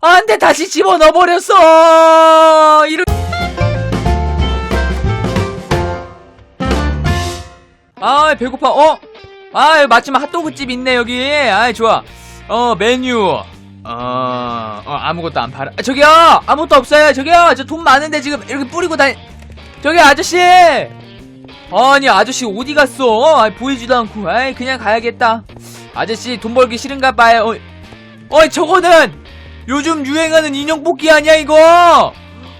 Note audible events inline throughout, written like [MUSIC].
어, 안 돼, 다시 집어넣어버렸어! 이런. 아, 배고파. 어? 아, 마침 핫도그 집 있네, 여기. 아, 좋아. 어, 메뉴. 어, 어, 아무것도 안 팔아. 아, 저기요! 아무것도 없어요. 저기요! 저 돈 많은데 지금 이렇게 뿌리고 다니. 저기 아저씨! 아니, 아저씨 어디 갔어? 아, 보이지도 않고. 아이, 그냥 가야겠다. 아저씨 돈 벌기 싫은가 봐요. 어, 어이, 저거는 요즘 유행하는 인형 뽑기 아니야, 이거?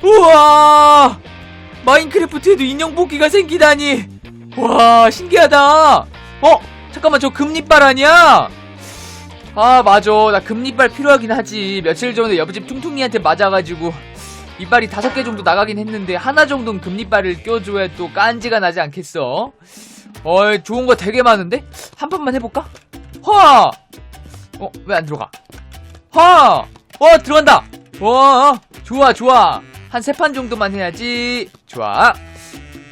우와! 마인크래프트에도 인형 뽑기가 생기다니. 와, 신기하다. 어, 잠깐만, 저 금리빨 아니야? 아, 맞아. 나 금리빨 필요하긴 하지. 며칠 전에 옆집 퉁퉁이한테 맞아가지고 이빨이 다섯 개 정도 나가긴 했는데 하나 정도는 금리빨을 껴줘야 또 깐지가 나지 않겠어? 어이, 좋은 거 되게 많은데? 한 번만 해볼까? 허! 어, 왜 안 들어가? 허! 어, 들어간다! 와, 좋아, 좋아. 한 세 판 정도만 해야지. 좋아.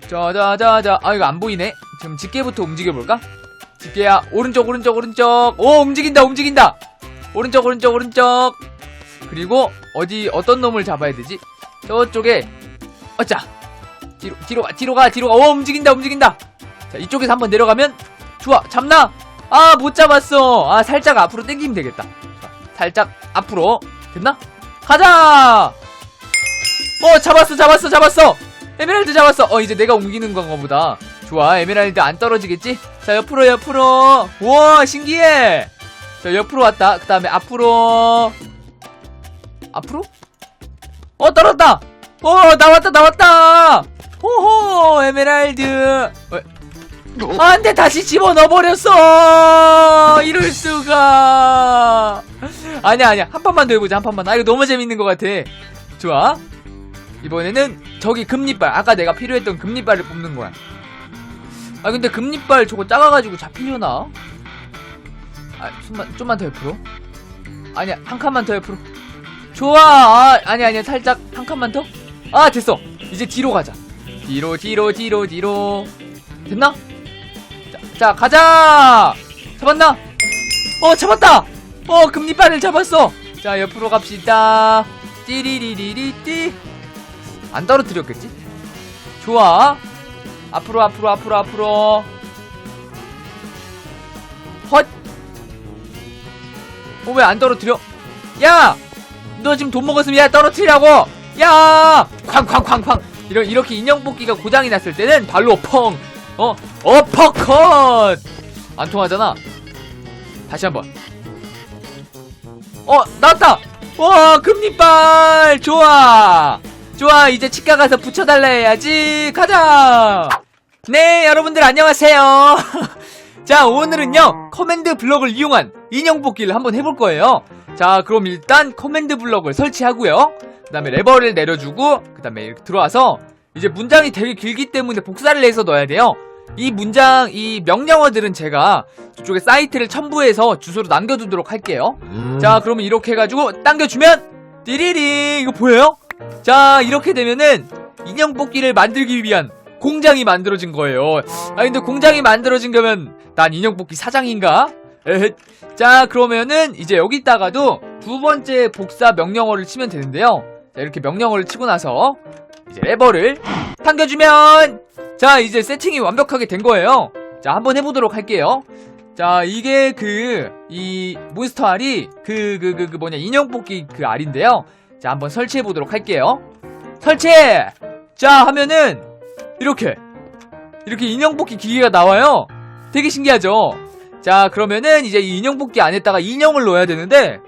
자자자자 아 이거 안 보이네 지금 집게부터 움직여볼까? 집게야 오른쪽 오른쪽 오른쪽 오 움직인다 움직인다 오른쪽 오른쪽 오른쪽 그리고 어디 어떤 놈을 잡아야 되지? 저쪽에 어짜 뒤로 뒤로 가 뒤로 가 뒤로 가오 움직인다 움직인다 자 이쪽에서 한번 내려가면 좋아 잡나? 아 못 잡았어 아 살짝 앞으로 당기면 되겠다 자, 살짝 앞으로 됐나? 가자 어 잡았어 잡았어 잡았어 에메랄드 잡았어. 어, 이제 내가 옮기는 건가 보다. 좋아, 에메랄드 안 떨어지겠지? 자, 옆으로, 옆으로. 우와, 신기해. 자, 옆으로 왔다. 그 다음에 앞으로. 앞으로? 어, 떨어졌다. 어, 나왔다, 나왔다. 호호, 에메랄드. 어, 안 돼, 다시 집어넣어버렸어. 이럴 수가. 아니야, 아니야. 한 판만 더 해보자, 한 판만. 아, 이거 너무 재밌는 것 같아. 좋아. 이번에는 저기 금리빨 아까 내가 필요했던 금리빨을 뽑는 거야 아 근데 금리빨 저거 작아가지고 잡히려나? 아 좀만, 좀만 더 옆으로 아니야 한 칸만 더 옆으로 좋아 아, 아니 아니야 살짝 한 칸만 더? 아 됐어 이제 뒤로 가자 뒤로 뒤로 뒤로 뒤로 됐나? 자, 자 가자 잡았나? 어 잡았다 어 금리빨을 잡았어 자 옆으로 갑시다 띠리리리리띠 안 떨어뜨렸겠지? 좋아. 앞으로 앞으로 앞으로 앞으로. 헛. 어 왜 안 떨어뜨려? 야! 너 지금 돈 먹었으면 야 떨어뜨리라고. 야! 쾅쾅쾅쾅. 이런 이렇게 인형 뽑기가 고장이 났을 때는 발로 펑. 어? 어퍼컷. 안 통하잖아. 다시 한번. 어, 나왔다. 와, 금리빨. 좋아. 좋아 이제 치과 가서 붙여달라 해야지 가자 네 여러분들 안녕하세요 [LAUGHS] 자 오늘은요 커맨드 블럭을 이용한 인형 뽑기를 한번 해볼 거예요 자 그럼 일단 커맨드 블럭을 설치하고요 그 다음에 레버를 내려주고 그 다음에 이렇게 들어와서 이제 문장이 되게 길기 때문에 복사를 해서 넣어야 돼요 이 문장 이 명령어들은 제가 저쪽에 사이트를 첨부해서 주소로 남겨두도록 할게요 자 그러면 이렇게 해가지고 당겨주면 띠리리 이거 보여요? 자 이렇게 되면은 인형 뽑기를 만들기 위한 공장이 만들어진 거예요 아 근데 공장이 만들어진 거면 난 인형 뽑기 사장인가? 에헤. 자 그러면은 이제 여기다가도 두 번째 복사 명령어를 치면 되는데요 자 이렇게 명령어를 치고 나서 이제 레버를 당겨주면 자 이제 세팅이 완벽하게 된 거예요 자 한번 해보도록 할게요 자 이게 그 이 몬스터 알이 그 그 그 그 뭐냐 인형 뽑기 그 알인데요 자, 한번 설치해 보도록 할게요. 설치! 자, 하면은 이렇게 이렇게 인형 뽑기 기계가 나와요. 되게 신기하죠? 자, 그러면은 이제 이 인형 뽑기 안에다가 인형을 넣어야 되는데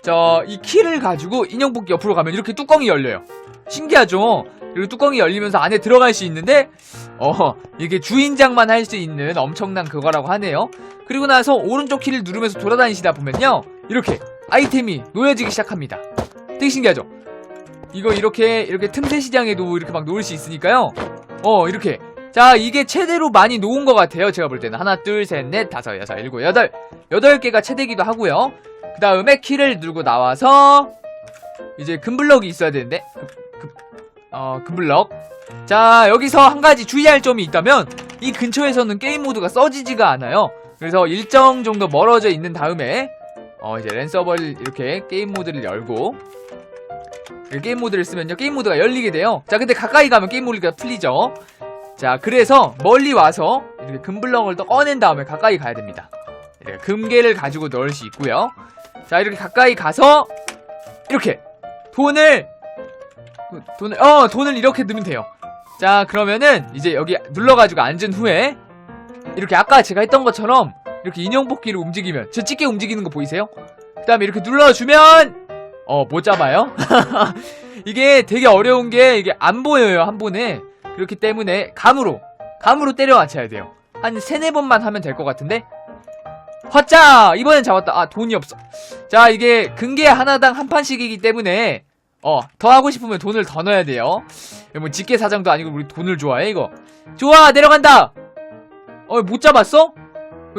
저, 이 키를 가지고 인형 뽑기 옆으로 가면 이렇게 뚜껑이 열려요. 신기하죠? 그리고 뚜껑이 열리면서 안에 들어갈 수 있는데 어, 이게 주인장만 할 수 있는 엄청난 그거라고 하네요. 그리고 나서 오른쪽 키를 누르면서 돌아다니시다 보면요. 이렇게 아이템이 놓여지기 시작합니다. 되게 신기하죠? 이거 이렇게 이렇게 틈새 시장에도 이렇게 막 놓을 수 있으니까요. 어 이렇게 자 이게 최대로 많이 놓은 것 같아요. 제가 볼 때는 하나 둘 셋 넷 다섯 여섯 일곱 여덟 여덟 개가 최대기도 하고요. 그 다음에 키를 누르고 나와서 이제 금블럭이 있어야 되는데 어 금블럭. 자 여기서 한 가지 주의할 점이 있다면 이 근처에서는 게임 모드가 써지지가 않아요. 그래서 일정 정도 멀어져 있는 다음에 어 이제 랜서버를 이렇게 게임 모드를 열고 이렇게 게임 모드를 쓰면요 게임 모드가 열리게 돼요. 자 근데 가까이 가면 게임 모드가 풀리죠. 자 그래서 멀리 와서 이렇게 금블럭을 또 꺼낸 다음에 가까이 가야 됩니다. 이렇게 금괴를 가지고 넣을 수 있고요. 자 이렇게 가까이 가서 이렇게 돈을 돈을 어 돈을 이렇게 넣으면 돼요. 자 그러면은 이제 여기 눌러가지고 앉은 후에 이렇게 아까 제가 했던 것처럼 이렇게 인형 뽑기를 움직이면 저 찍게 움직이는 거 보이세요? 그 다음에 이렇게 눌러주면 어 못 잡아요? [LAUGHS] 이게 되게 어려운 게 이게 안 보여요 한 번에. 그렇기 때문에 감으로 감으로 때려 맞춰야 돼요. 한 세네 번만 하면 될 것 같은데? 화짜! 이번엔 잡았다. 아 돈이 없어. 자 이게 근개 하나당 한 판씩이기 때문에 어 더 하고 싶으면 돈을 더 넣어야 돼요. 뭐 직계 사장도 아니고 우리 돈을 좋아해 이거. 좋아 내려간다! 어 못 잡았어?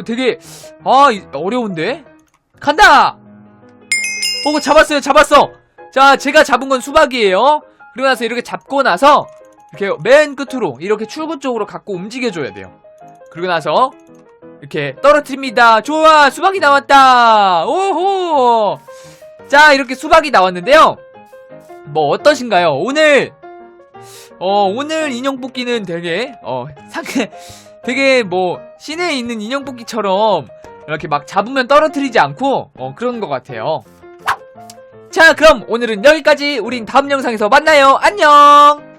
되게 아 이- 어려운데? 간다! 오 잡았어요 잡았어! 자 제가 잡은 건 수박이에요. 그리고 나서 이렇게 잡고 나서 이렇게 맨 끝으로 이렇게 출구 쪽으로 갖고 움직여줘야 돼요. 그리고 나서 이렇게 떨어뜨립니다. 좋아 수박이 나왔다! 오호! 자 이렇게 수박이 나왔는데요 뭐 어떠신가요 오늘 어 오늘 인형 뽑기는 되게 어 상해 되게 뭐 시내에 있는 인형 뽑기처럼 이렇게 막 잡으면 떨어뜨리지 않고 어 그런 것 같아요. 자 그럼 오늘은 여기까지 우린 다음 영상에서 만나요. 안녕.